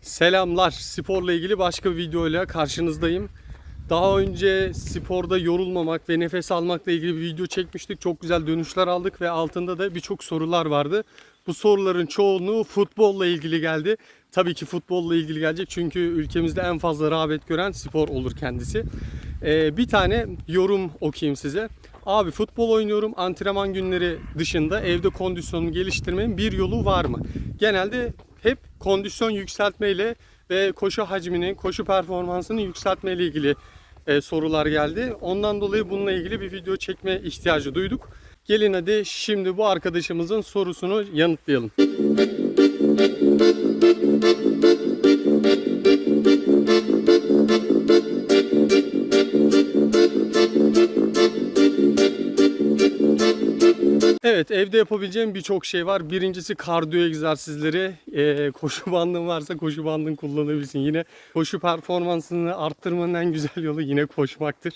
Selamlar. Sporla ilgili başka bir videoyla karşınızdayım. Daha önce sporda yorulmamak ve nefes almakla ilgili bir video çekmiştik. Çok güzel dönüşler aldık ve altında da birçok sorular vardı. Bu soruların çoğunluğu futbolla ilgili geldi. Tabii ki futbolla ilgili gelecek çünkü ülkemizde en fazla rağbet gören spor olur kendisi. Ee, bir tane yorum okuyayım size. Abi futbol oynuyorum antrenman günleri dışında evde kondisyonumu geliştirmenin bir yolu var mı? Genelde kondisyon yükseltmeyle ve koşu hacmini, koşu performansını yükseltmeyle ilgili e, sorular geldi. Ondan dolayı bununla ilgili bir video çekme ihtiyacı duyduk. Gelin hadi şimdi bu arkadaşımızın sorusunu yanıtlayalım. Evet evde yapabileceğim birçok şey var. Birincisi kardiyo egzersizleri. Ee, koşu bandın varsa koşu bandın kullanabilirsin. Yine koşu performansını arttırmanın en güzel yolu yine koşmaktır.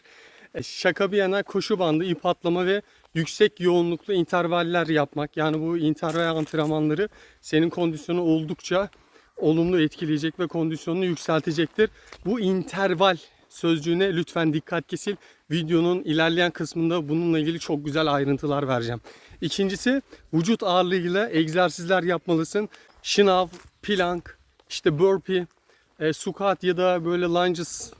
E, şaka bir yana koşu bandı, ip atlama ve yüksek yoğunluklu intervaller yapmak. Yani bu interval antrenmanları senin kondisyonu oldukça olumlu etkileyecek ve kondisyonunu yükseltecektir. Bu interval sözcüğüne lütfen dikkat kesil. Videonun ilerleyen kısmında bununla ilgili çok güzel ayrıntılar vereceğim. İkincisi vücut ağırlığıyla egzersizler yapmalısın. Şınav, plank, işte burpee, e, squat ya da böyle lunges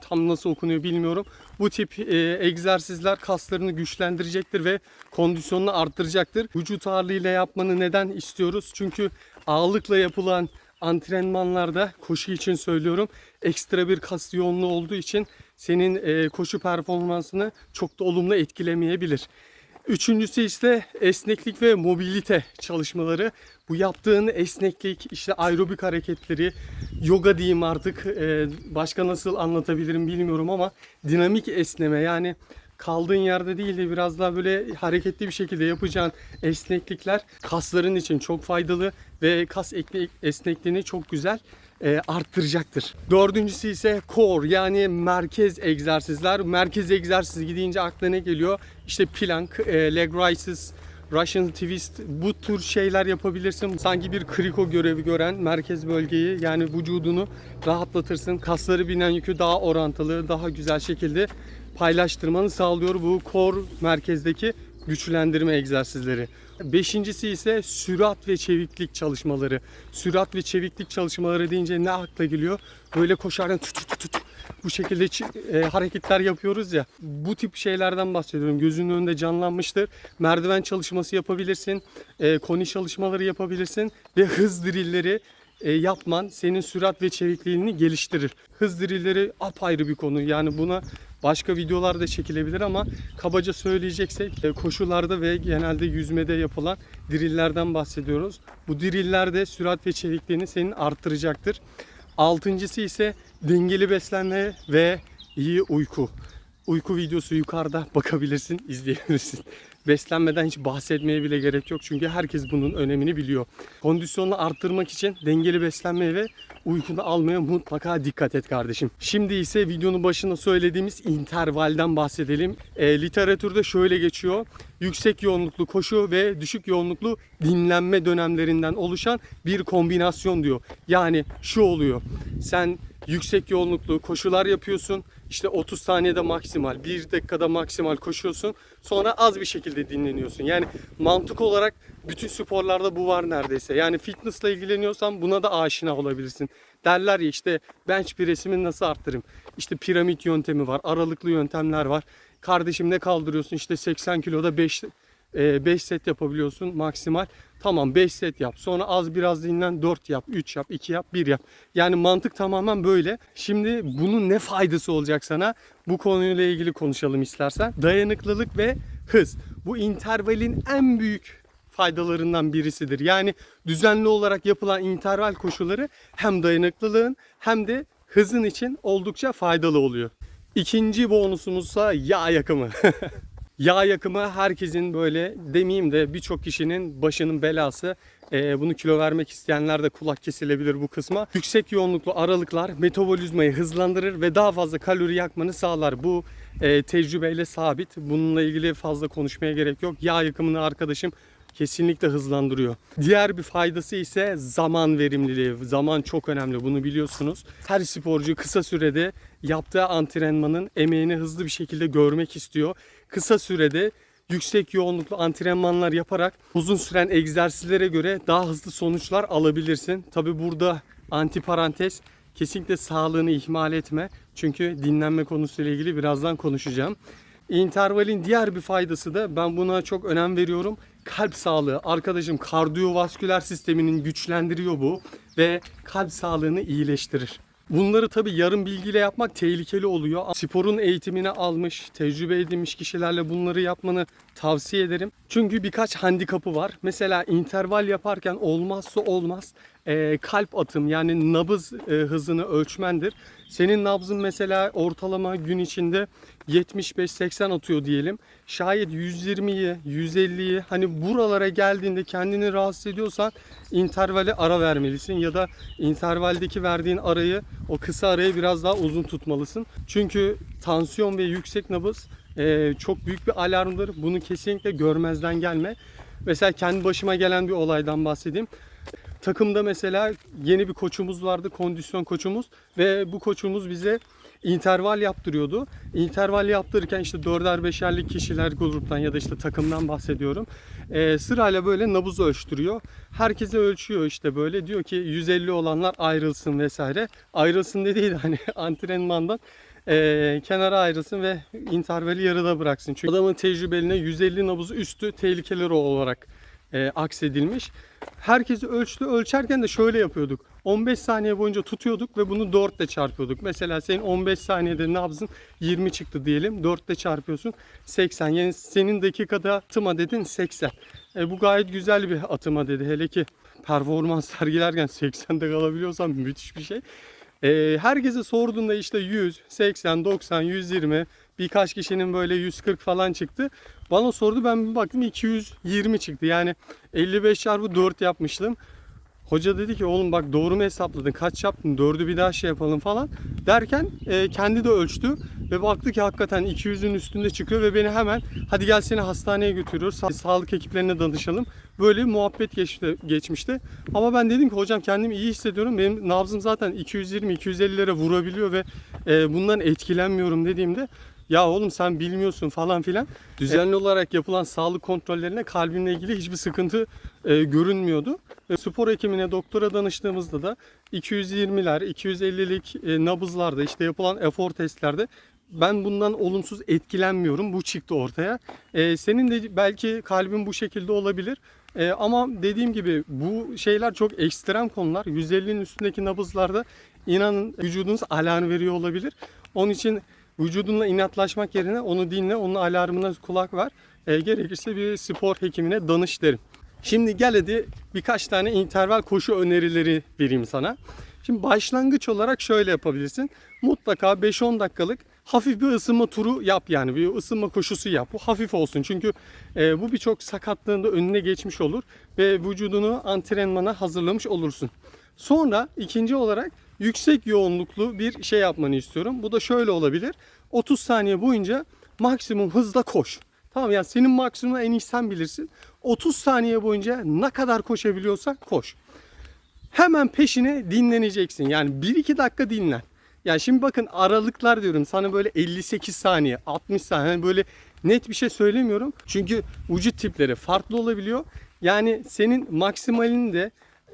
tam nasıl okunuyor bilmiyorum. Bu tip e, egzersizler kaslarını güçlendirecektir ve kondisyonunu arttıracaktır. Vücut ağırlığıyla yapmanı neden istiyoruz? Çünkü ağırlıkla yapılan antrenmanlarda koşu için söylüyorum ekstra bir kas yoğunluğu olduğu için senin e, koşu performansını çok da olumlu etkilemeyebilir. Üçüncüsü ise esneklik ve mobilite çalışmaları. Bu yaptığın esneklik, işte aerobik hareketleri, yoga diyeyim artık e, başka nasıl anlatabilirim bilmiyorum ama dinamik esneme yani kaldığın yerde değil de biraz daha böyle hareketli bir şekilde yapacağın esneklikler kasların için çok faydalı ve kas esnekliğini çok güzel e, arttıracaktır. Dördüncüsü ise core yani merkez egzersizler. Merkez egzersiz gidince aklına ne geliyor? İşte plank, e, leg raises, Russian twist bu tür şeyler yapabilirsin. Sanki bir kriko görevi gören merkez bölgeyi yani vücudunu rahatlatırsın. Kasları binen yükü daha orantılı, daha güzel şekilde paylaştırmanı sağlıyor bu core merkezdeki güçlendirme egzersizleri. Beşincisi ise sürat ve çeviklik çalışmaları. Sürat ve çeviklik çalışmaları deyince ne akla geliyor? Böyle koşarken tut tut tut bu şekilde e, hareketler yapıyoruz ya. Bu tip şeylerden bahsediyorum. Gözünün önünde canlanmıştır. Merdiven çalışması yapabilirsin. E, koni çalışmaları yapabilirsin. Ve hız drilleri e, yapman senin sürat ve çevikliğini geliştirir. Hız drilleri apayrı bir konu. Yani buna başka videolar da çekilebilir ama kabaca söyleyeceksek e, koşularda ve genelde yüzmede yapılan drillerden bahsediyoruz. Bu driller de sürat ve çevikliğini senin arttıracaktır. Altıncısı ise dengeli beslenme ve iyi uyku. Uyku videosu yukarıda bakabilirsin, izleyebilirsin. Beslenmeden hiç bahsetmeye bile gerek yok çünkü herkes bunun önemini biliyor. Kondisyonunu arttırmak için dengeli beslenmeye ve uykunu almaya mutlaka dikkat et kardeşim. Şimdi ise videonun başında söylediğimiz intervalden bahsedelim. E, literatürde şöyle geçiyor. Yüksek yoğunluklu koşu ve düşük yoğunluklu dinlenme dönemlerinden oluşan bir kombinasyon diyor. Yani şu oluyor. Sen yüksek yoğunluklu koşular yapıyorsun. İşte 30 saniyede maksimal, 1 dakikada maksimal koşuyorsun. Sonra az bir şekilde dinleniyorsun. Yani mantık olarak bütün sporlarda bu var neredeyse. Yani fitnessla ilgileniyorsan buna da aşina olabilirsin. Derler ya işte bench press'imi nasıl arttırayım? İşte piramit yöntemi var, aralıklı yöntemler var. Kardeşim ne kaldırıyorsun? İşte 80 kiloda 5 5 set yapabiliyorsun maksimal. Tamam 5 set yap. Sonra az biraz dinlen 4 yap, 3 yap, 2 yap, 1 yap. Yani mantık tamamen böyle. Şimdi bunun ne faydası olacak sana? Bu konuyla ilgili konuşalım istersen. Dayanıklılık ve hız. Bu intervalin en büyük faydalarından birisidir. Yani düzenli olarak yapılan interval koşuları hem dayanıklılığın hem de hızın için oldukça faydalı oluyor. İkinci bonusumuzsa yağ yakımı. Yağ yakımı herkesin böyle demeyeyim de birçok kişinin başının belası. Ee, bunu kilo vermek isteyenler de kulak kesilebilir bu kısma. Yüksek yoğunluklu aralıklar metabolizmayı hızlandırır ve daha fazla kalori yakmanı sağlar. Bu e, tecrübeyle sabit. Bununla ilgili fazla konuşmaya gerek yok. Yağ yakımını arkadaşım kesinlikle hızlandırıyor. Diğer bir faydası ise zaman verimliliği. Zaman çok önemli bunu biliyorsunuz. Her sporcu kısa sürede yaptığı antrenmanın emeğini hızlı bir şekilde görmek istiyor. Kısa sürede yüksek yoğunluklu antrenmanlar yaparak uzun süren egzersizlere göre daha hızlı sonuçlar alabilirsin. Tabi burada antiparantez kesinlikle sağlığını ihmal etme. Çünkü dinlenme konusuyla ilgili birazdan konuşacağım. İntervalin diğer bir faydası da ben buna çok önem veriyorum. Kalp sağlığı. Arkadaşım kardiyovasküler sisteminin güçlendiriyor bu ve kalp sağlığını iyileştirir. Bunları tabi yarım bilgiyle yapmak tehlikeli oluyor. Sporun eğitimini almış, tecrübe edinmiş kişilerle bunları yapmanı tavsiye ederim. Çünkü birkaç handikapı var. Mesela interval yaparken olmazsa olmaz e, kalp atım yani nabız e, hızını ölçmendir. Senin nabzın mesela ortalama gün içinde 75-80 atıyor diyelim. Şayet 120'yi, 150'yi hani buralara geldiğinde kendini rahatsız ediyorsan intervale ara vermelisin ya da intervaldeki verdiğin arayı o kısa arayı biraz daha uzun tutmalısın. Çünkü tansiyon ve yüksek nabız e, çok büyük bir alarmdır. Bunu kesinlikle görmezden gelme. Mesela kendi başıma gelen bir olaydan bahsedeyim. Takımda mesela yeni bir koçumuz vardı, kondisyon koçumuz ve bu koçumuz bize interval yaptırıyordu. İnterval yaptırırken işte dörder beşerlik kişiler gruptan ya da işte takımdan bahsediyorum. Ee, sırayla böyle nabız ölçtürüyor. Herkese ölçüyor işte böyle diyor ki 150 olanlar ayrılsın vesaire. Ayrılsın dediği de hani antrenmandan e, kenara ayrılsın ve intervali yarıda bıraksın. Çünkü adamın tecrübeline 150 nabız üstü tehlikeleri olarak e, aksedilmiş. Herkesi ölçtü. Ölçerken de şöyle yapıyorduk. 15 saniye boyunca tutuyorduk ve bunu 4 ile çarpıyorduk. Mesela senin 15 saniyede nabzın 20 çıktı diyelim. 4 ile çarpıyorsun 80. Yani senin dakikada atım adedin 80. E, bu gayet güzel bir atım adedi. Hele ki performans sergilerken 80'de kalabiliyorsan müthiş bir şey. E, herkese sorduğunda işte 100, 80, 90, 120 birkaç kişinin böyle 140 falan çıktı. Bana sordu ben bir baktım 220 çıktı. Yani 55 çarpı 4 yapmıştım. Hoca dedi ki oğlum bak doğru mu hesapladın? Kaç yaptın? Dördü bir daha şey yapalım falan. Derken e, kendi de ölçtü. Ve baktı ki hakikaten 200'ün üstünde çıkıyor ve beni hemen hadi gel seni hastaneye götürüyoruz. Sa- sağlık ekiplerine danışalım. Böyle muhabbet geçti, geçmişti. Ama ben dedim ki hocam kendimi iyi hissediyorum. Benim nabzım zaten 220-250'lere vurabiliyor ve e, bundan etkilenmiyorum dediğimde ya oğlum sen bilmiyorsun falan filan. Düzenli olarak yapılan sağlık kontrollerine kalbimle ilgili hiçbir sıkıntı e, görünmüyordu. Ve spor hekimine doktora danıştığımızda da 220'ler, 250'lik e, nabızlarda işte yapılan efor testlerde ben bundan olumsuz etkilenmiyorum. Bu çıktı ortaya. E, senin de belki kalbin bu şekilde olabilir. E, ama dediğim gibi bu şeyler çok ekstrem konular. 150'nin üstündeki nabızlarda inanın vücudunuz alarm veriyor olabilir. Onun için vücudunla inatlaşmak yerine onu dinle, onun alarmına kulak ver. E, gerekirse bir spor hekimine danış derim. Şimdi gel hadi birkaç tane interval koşu önerileri vereyim sana. Şimdi başlangıç olarak şöyle yapabilirsin. Mutlaka 5-10 dakikalık hafif bir ısınma turu yap yani bir ısınma koşusu yap. Bu hafif olsun çünkü e, bu birçok sakatlığında önüne geçmiş olur ve vücudunu antrenmana hazırlamış olursun. Sonra ikinci olarak yüksek yoğunluklu bir şey yapmanı istiyorum. Bu da şöyle olabilir. 30 saniye boyunca maksimum hızla koş. Tamam yani senin maksimum en iyi sen bilirsin. 30 saniye boyunca ne kadar koşabiliyorsan koş. Hemen peşine dinleneceksin. Yani 1-2 dakika dinlen. Yani şimdi bakın aralıklar diyorum sana böyle 58 saniye, 60 saniye yani böyle net bir şey söylemiyorum. Çünkü vücut tipleri farklı olabiliyor. Yani senin maksimalini de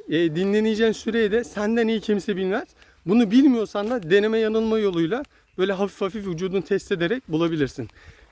e, dinleneceğin süreyi de senden iyi kimse bilmez. Bunu bilmiyorsan da deneme yanılma yoluyla böyle hafif hafif vücudunu test ederek bulabilirsin.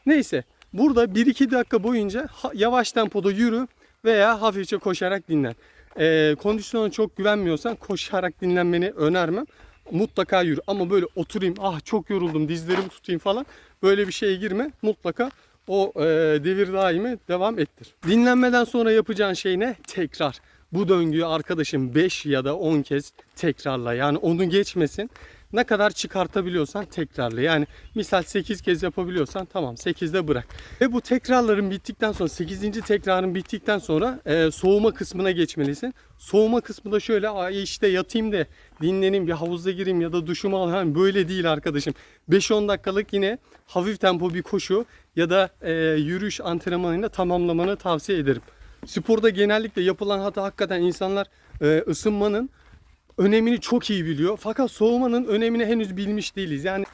Neyse burada 1-2 dakika boyunca yavaş tempoda yürü veya hafifçe koşarak dinlen. E, kondisyona çok güvenmiyorsan koşarak dinlenmeni önermem. Mutlaka yürü ama böyle oturayım ah çok yoruldum dizlerimi tutayım falan böyle bir şeye girme. Mutlaka o e, devir daimi devam ettir. Dinlenmeden sonra yapacağın şey ne? Tekrar. Bu döngüyü arkadaşım 5 ya da 10 kez tekrarla. Yani onu geçmesin. Ne kadar çıkartabiliyorsan tekrarla. Yani misal 8 kez yapabiliyorsan tamam 8'de bırak. Ve bu tekrarların bittikten sonra 8. tekrarın bittikten sonra e, soğuma kısmına geçmelisin. Soğuma kısmı da şöyle "Ay işte yatayım da dinleneyim bir havuzda gireyim ya da duşumu alayım. Böyle değil arkadaşım. 5-10 dakikalık yine hafif tempo bir koşu ya da e, yürüyüş antrenmanıyla tamamlamanı tavsiye ederim. Sporda genellikle yapılan hata hakikaten insanlar e, ısınmanın önemini çok iyi biliyor. Fakat soğumanın önemini henüz bilmiş değiliz. Yani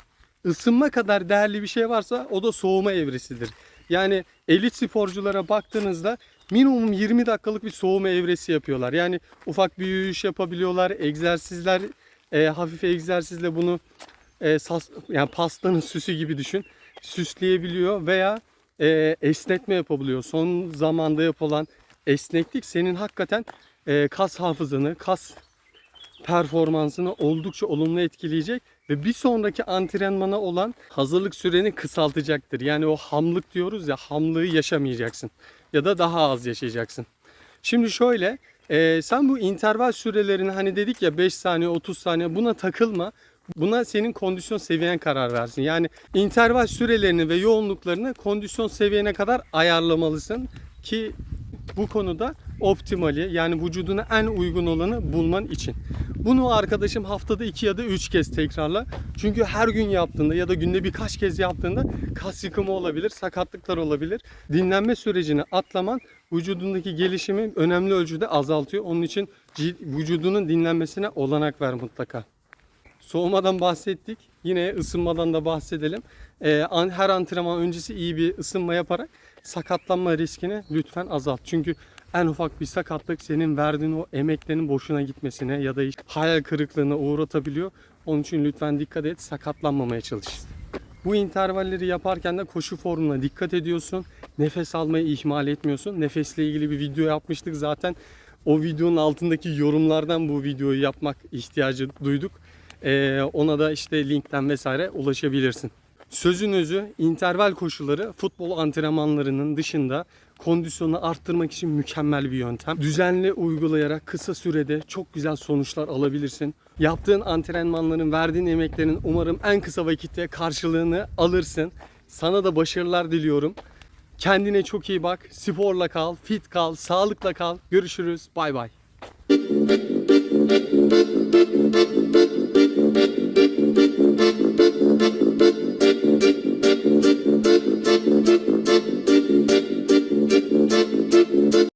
ısınma kadar değerli bir şey varsa o da soğuma evresidir. Yani elit sporculara baktığınızda minimum 20 dakikalık bir soğuma evresi yapıyorlar. Yani ufak bir yürüyüş yapabiliyorlar, egzersizler, e, hafif egzersizle bunu e, sas, yani pastanın süsü gibi düşün. Süsleyebiliyor veya e, esnetme yapabiliyor. Son zamanda yapılan esneklik senin hakikaten e, kas hafızanı, kas performansını oldukça olumlu etkileyecek ve bir sonraki antrenmana olan hazırlık süreni kısaltacaktır. Yani o hamlık diyoruz ya hamlığı yaşamayacaksın ya da daha az yaşayacaksın. Şimdi şöyle e, sen bu interval sürelerini hani dedik ya 5 saniye 30 saniye buna takılma. Buna senin kondisyon seviyen karar versin. Yani interval sürelerini ve yoğunluklarını kondisyon seviyene kadar ayarlamalısın ki bu konuda optimali yani vücuduna en uygun olanı bulman için. Bunu arkadaşım haftada 2 ya da 3 kez tekrarla. Çünkü her gün yaptığında ya da günde birkaç kez yaptığında kas yıkımı olabilir, sakatlıklar olabilir. Dinlenme sürecini atlaman vücudundaki gelişimi önemli ölçüde azaltıyor. Onun için vücudunun dinlenmesine olanak ver mutlaka. Soğumadan bahsettik. Yine ısınmadan da bahsedelim. Ee, her antrenman öncesi iyi bir ısınma yaparak sakatlanma riskini lütfen azalt. Çünkü en ufak bir sakatlık senin verdiğin o emeklerin boşuna gitmesine ya da işte hayal kırıklığına uğratabiliyor. Onun için lütfen dikkat et, sakatlanmamaya çalış. Bu intervalleri yaparken de koşu formuna dikkat ediyorsun. Nefes almayı ihmal etmiyorsun. Nefesle ilgili bir video yapmıştık zaten. O videonun altındaki yorumlardan bu videoyu yapmak ihtiyacı duyduk. Ee, ona da işte linkten vesaire ulaşabilirsin. Sözün özü interval koşuları futbol antrenmanlarının dışında kondisyonu arttırmak için mükemmel bir yöntem. Düzenli uygulayarak kısa sürede çok güzel sonuçlar alabilirsin. Yaptığın antrenmanların, verdiğin emeklerin umarım en kısa vakitte karşılığını alırsın. Sana da başarılar diliyorum. Kendine çok iyi bak. Sporla kal, fit kal, sağlıkla kal. Görüşürüz. Bay bay.